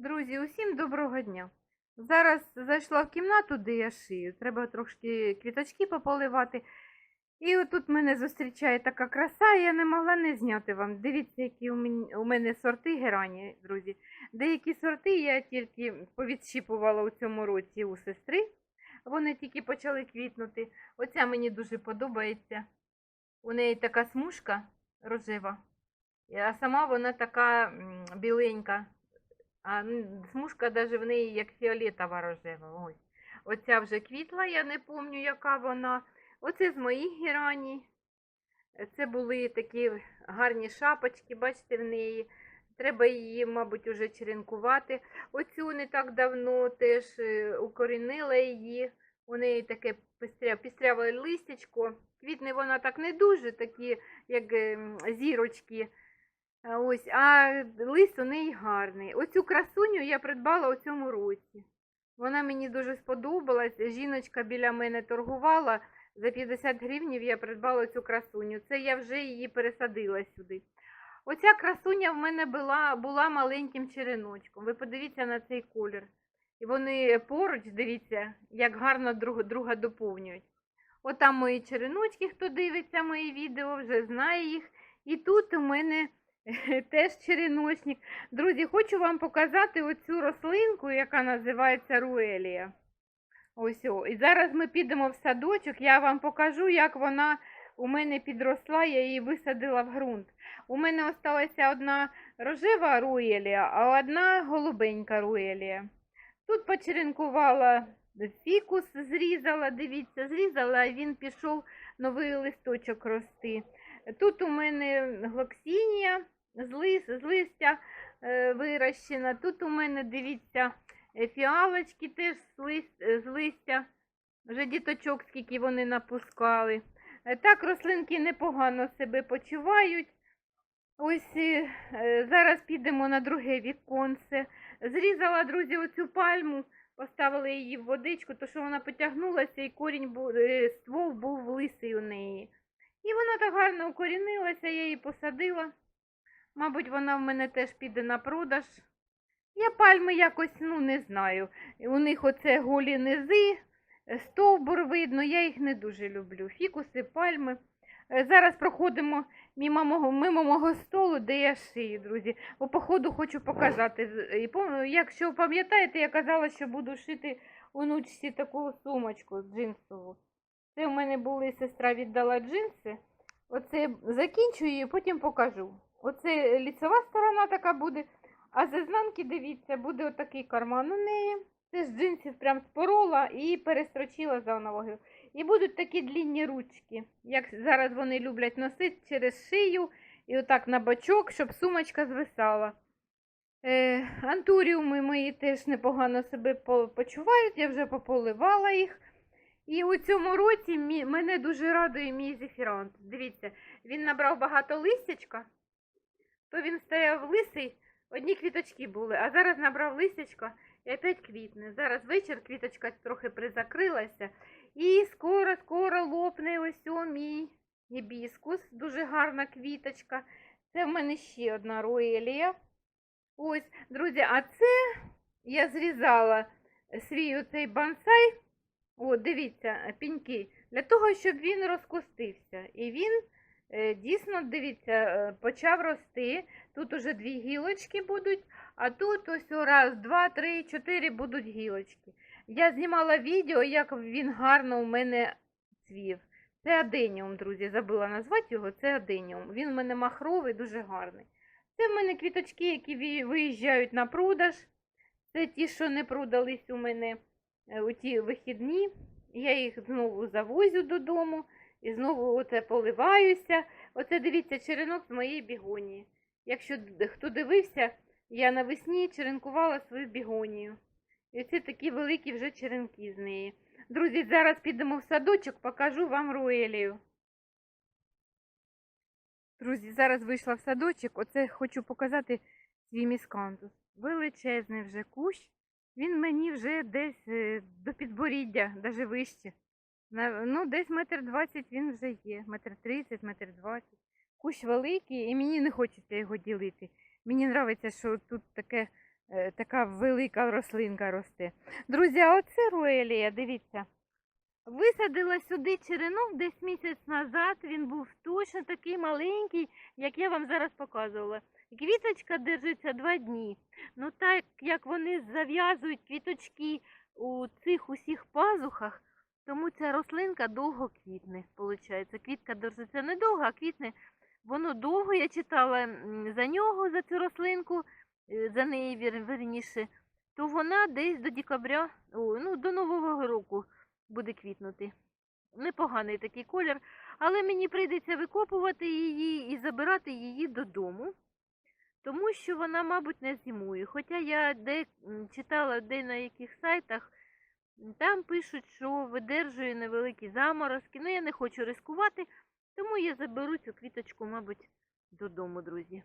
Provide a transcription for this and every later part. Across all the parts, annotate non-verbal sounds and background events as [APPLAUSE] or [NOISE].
Друзі, усім доброго дня. Зараз зайшла в кімнату, де я шию. Треба трошки квіточки пополивати. І отут мене зустрічає така краса, я не могла не зняти вам. Дивіться, які у мене, сорти герані, друзі. Деякі сорти я тільки повідщіпувала у цьому році у сестри. Вони тільки почали квітнути. Оця мені дуже подобається. У неї така смужка рожева, а сама вона така біленька. А смужка навіть в неї як фіолетова рожева. Ось. Оця вже квітла, я не пам'ятаю, яка вона. Оце з моїх герані. Це були такі гарні шапочки, бачите, в неї. Треба її, мабуть, уже черенкувати. Оцю не так давно теж е, укорінила її. У неї таке пістряве листячко. Квітне вона так не дуже, такі, як ем, зірочки. Ось, а лист у неї гарний. Оцю красуню я придбала у цьому році. Вона мені дуже сподобалась. Жіночка біля мене торгувала. За 50 гривнів я придбала цю красуню. Це я вже її пересадила сюди. Оця красуня в мене була, була маленьким череночком. Ви подивіться на цей колір. І вони поруч, дивіться, як гарно друг друга доповнюють. Отам мої череночки, хто дивиться мої відео, вже знає їх. І тут у мене [LAUGHS] теж череночник. Друзі, хочу вам показати оцю рослинку, яка називається руелія. Ось о. І зараз ми підемо в садочок, я вам покажу, як вона у мене підросла, я її висадила в ґрунт. У мене осталася одна рожева руелія, а одна голубенька руелія. Тут почеренкувала фікус, зрізала, дивіться, зрізала, і він пішов новий листочок рости. Тут у мене глоксінія з, лис, з листя е, вирощена. Тут у мене, дивіться, е, фіалочки теж з, лист, е, з листя. Вже діточок, скільки вони напускали. Е, Так, рослинки непогано себе почувають. Ось зараз підемо на друге віконце. Зрізала, друзі, оцю пальму, поставила її в водичку, то що вона потягнулася і корінь був, ствол був лисий у неї. І вона так гарно укорінилася, я її посадила. Мабуть, вона в мене теж піде на продаж. Я пальми якось, ну, не знаю. У них оце голі низи, стовбур видно, я їх не дуже люблю. Фікуси, пальми. Е, Зараз проходимо мимо мого, мимо мого столу, де я шию, друзі. Бо походу хочу показати. Якщо пам'ятаєте, я казала, що буду шити онучці таку сумочку джинсову. Це в мене були, сестра віддала джинси. Оце закінчую і потім покажу. Оце ліцева сторона така буде, а з ізнанки, дивіться, буде отакий карман у неї. Це з джинсів прям спорола і перестрочила заново. І будуть такі длінні ручки, як зараз вони люблять носити через шию і отак на бочок, щоб сумочка звисала. Е, антуріуми мої теж непогано себе почувають, я вже пополивала їх. І у цьому році мене дуже радує мій зефірант. Дивіться, він набрав багато листячка, то він стояв лисий, одні квіточки були, а зараз набрав листячка і опять квітне. Зараз вечір квіточка трохи призакрилася. І скоро-скоро лопне ось о мій гібіскус. Дуже гарна квіточка. Це в мене ще одна роелія. Ось, друзі, а це я зрізала свій оцей бонсай. О, дивіться, піньки. Для того, щоб він розкустився. І він дійсно, дивіться, е, почав рости. Тут уже дві гілочки будуть, а тут ось раз, два, три, чотири будуть гілочки. Я знімала відео, як він гарно у мене цвів. Це аденіум, друзі, забула назвати його, це аденіум. Він у мене махровий, дуже гарний. Це в мене квіточки, які виїжджають на продаж. Це ті, що не продались у мене е, у ті вихідні. Я їх знову завозю додому і знову оце поливаюся. Оце дивіться, черенок з моєї бігонії. Якщо хто дивився, я навесні черенкувала свою бігонію. І це такі великі вже черенки з неї. Друзі, зараз підемо в садочок, покажу вам руелію. Друзі, зараз вийшла в садочок. Оце хочу показати свій міскантус. Величезний вже кущ. Він мені вже десь е, до підборіддя, навіть вище. Ну, десь метр двадцять він вже є. Метр тридцять, метр двадцять. Кущ великий, і мені не хочеться його ділити. Мені подобається, що тут таке е, така велика рослинка росте. Друзі, а оце руелія, дивіться. Висадила сюди черенок десь місяць назад. Він був точно такий маленький, як я вам зараз показувала. Квіточка держиться два дні. Ну так як вони зав'язують квіточки у цих усіх пазухах, тому ця рослинка довго квітне. Получається. Квітка держиться недовго, а квітне воно довго. Я читала за нього, за цю рослинку, е, за неї вірніше, то вона десь до декабря, о, ну, до Нового року буде квітнути. Непоганий такий колір, але мені прийдеться викопувати її і забирати її додому, тому що вона, мабуть, не зимує. Хоча я де читала де на яких сайтах, там пишуть, що видержує невеликі заморозки. Ну, я не хочу ризикувати, тому я заберу цю квіточку, мабуть, додому, друзі.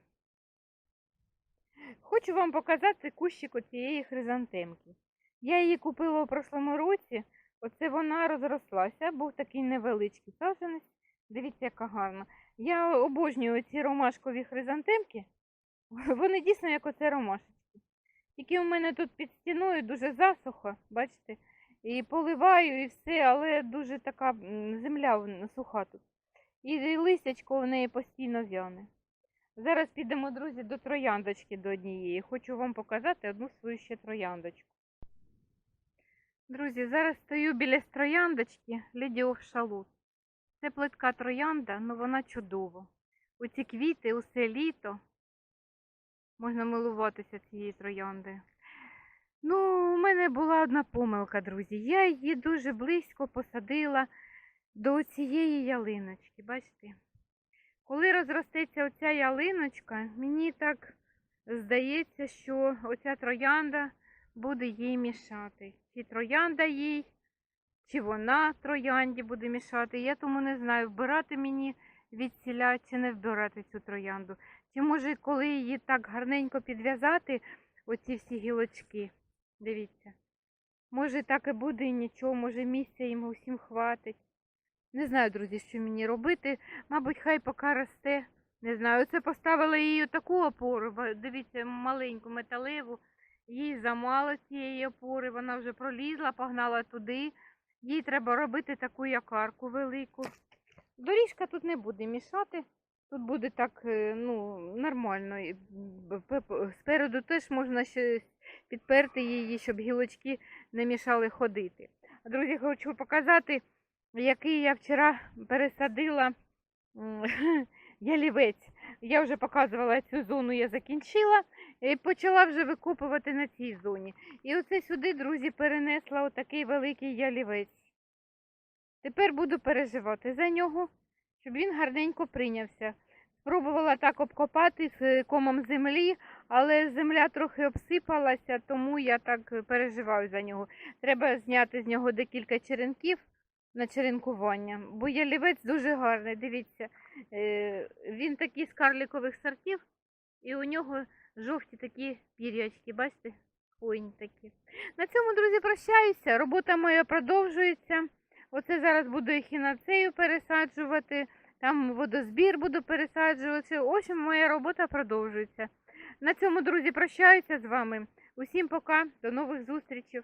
Хочу вам показати кущик оцієї хризантемки. Я її купила у прошлому році. Оце вона розрослася, був такий невеличкий саджанець. Дивіться, яка гарна. Я обожнюю ці ромашкові хризантемки. [LAUGHS] Вони дійсно як оце ромашечки. Тільки у мене тут під стіною дуже засухо, бачите, і поливаю, і все, але дуже така земля суха тут. І листячко в неї постійно в'яне. Зараз підемо, друзі, до трояндочки до однієї. Хочу вам показати одну свою ще трояндочку. Друзі, зараз стою біля трояндочки Леді Оф Шалут. Це плитка троянда, але вона чудова. Оці квіти, усе літо. Можна милуватися цією трояндою. Ну, у мене була одна помилка, друзі. Я її дуже близько посадила до цієї ялиночки. Бачите? Коли розростеться оця ялиночка, мені так здається, що оця троянда буде їй мішати. Чи троянда їй, чи вона троянді буде мішати. Я тому не знаю, вбирати мені відсіля чи не вбирати цю троянду. Чи може, коли її так гарненько підв'язати, оці всі гілочки. Дивіться. Може, так і буде і нічого, може місця їм усім хватить. Не знаю, друзі, що мені робити. Мабуть, хай поки росте. Не знаю. Оце поставила їй таку опору. Дивіться, маленьку металеву. Їй замало цієї опори, вона вже пролізла, погнала туди. Їй треба робити таку якарку велику. Доріжка тут не буде мішати. Тут буде так, е, ну, нормально. Спереду теж можна щось підперти її, щоб гілочки не мішали ходити. Друзі, хочу показати, який я вчора пересадила [LAUGHS] ялівець. Я вже показувала цю зону, я закінчила і почала вже викопувати на цій зоні. І оце сюди, друзі, перенесла отакий великий ялівець. Тепер буду переживати за нього, щоб він гарненько прийнявся. Спробувала так обкопати з комом землі, але земля трохи обсипалася, тому я так переживаю за нього. Треба зняти з нього декілька черенків на черенкування, бо ялівець дуже гарний. Дивіться, е, він такий з карликових сортів, і у нього жовті такі пір'ячки, бачите? Хвойні такі. На цьому, друзі, прощаюся. Робота моя продовжується. Оце зараз буду ехінацею пересаджувати, там водозбір буду пересаджувати. В общем, моя робота продовжується. На цьому, друзі, прощаюся з вами. Усім пока, до нових зустрічей.